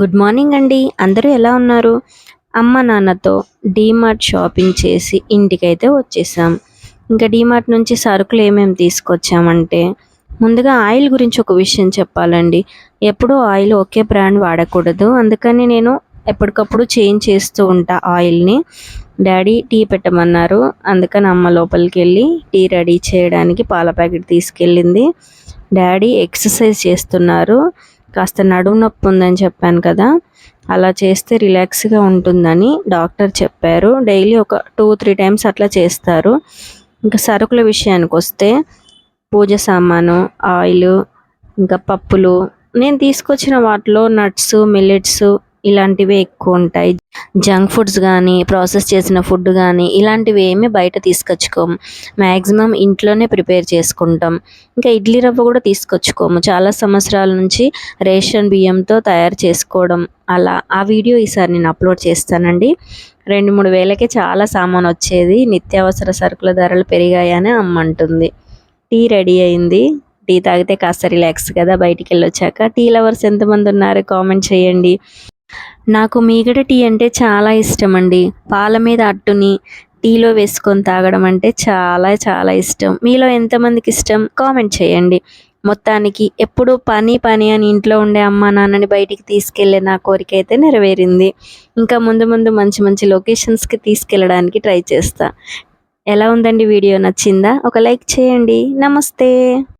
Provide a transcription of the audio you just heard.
Good morning అండి. అందరూ ఎలా ఉన్నారు? అమ్మ నాన్నతో డీమార్ట్ షాపింగ్ చేసి ఇంటికైతే వచ్చేసాం. ఇంకా డీమార్ట్ నుంచి సరుకులు ఏమేమి తీసుకొచ్చామంటే ముందుగా ఆయిల్ గురించి ఒక విషయం చెప్పాలండి. ఎప్పుడూ ఆయిల్ ఒకే బ్రాండ్ వాడకూడదు. అందుకని నేను ఎప్పటికప్పుడు చేంజ్ చేస్తూ ఉంటా ఆయిల్ని. డాడీ టీ పెట్టమన్నారు. అందుకని అమ్మ లోపలికి వెళ్ళి టీ రెడీ చేయడానికి పాల ప్యాకెట్ తీసుకెళ్ళింది. డాడీ ఎక్సర్సైజ్ చేస్తున్నారు. కాస్త నడుము నొప్పి ఉందని చెప్పాను కదా అలా చేస్తే రిలాక్స్గా ఉంటుందని డాక్టర్ చెప్పారు. డైలీ ఒక టూ త్రీ టైమ్స్ అట్లా చేస్తారు. ఇంకా సరుకుల విషయానికి వస్తే పూజ సామాను ఆయిల్ ఇంకా పప్పులు. నేను తీసుకొచ్చిన వాటిలో నట్స్ మిల్లెట్స్ ఇలాంటివే ఎక్కువ ఉంటాయి. జంక్ ఫుడ్స్ కానీ ప్రాసెస్ చేసిన ఫుడ్ కానీ ఇలాంటివి ఏమీ బయట తీసుకొచ్చుకోము. మ్యాక్సిమం ఇంట్లోనే ప్రిపేర్ చేసుకుంటాం. ఇంకా ఇడ్లీ రవ్వ కూడా తీసుకొచ్చుకోము. చాలా సంవత్సరాల నుంచి రేషన్ బియ్యంతో తయారు చేసుకోవడం అలా. ఆ వీడియో ఈసారి నేను అప్లోడ్ చేస్తానండి. రెండు మూడు వేలకే చాలా సామాన్ వచ్చేది. నిత్యావసర సరుకుల ధరలు పెరిగాయని అమ్మంటుంది. టీ రెడీ అయింది. టీ తాగితే కాస్త రిలాక్స్ కదా బయటికి వెళ్ళొచ్చాక. టీ లవర్స్ ఎంతమంది ఉన్నారు కామెంట్ చేయండి. నాకు మీగడ టీ అంటే చాలా ఇష్టం అండి పాల మీద అట్టుని టీలో వేసుకొని తాగడం అంటే చాలా చాలా ఇష్టం. మీలో ఎంతమందికి ఇష్టం? కామెంట్ చేయండి. మొత్తానికి ఎప్పుడు పని పని అని ఇంట్లో ఉండే అమ్మ నాన్నని బయటికి తీసుకెళ్ళే నా కోరిక అయితే నెరవేరింది. ఇంకా ముందు ముందు మంచి మంచి లొకేషన్స్కి తీసుకెళ్ళడానికి ట్రై చేస్తా. ఎలా ఉందండి వీడియో? నచ్చిందా? ఒక లైక్ చేయండి. నమస్తే!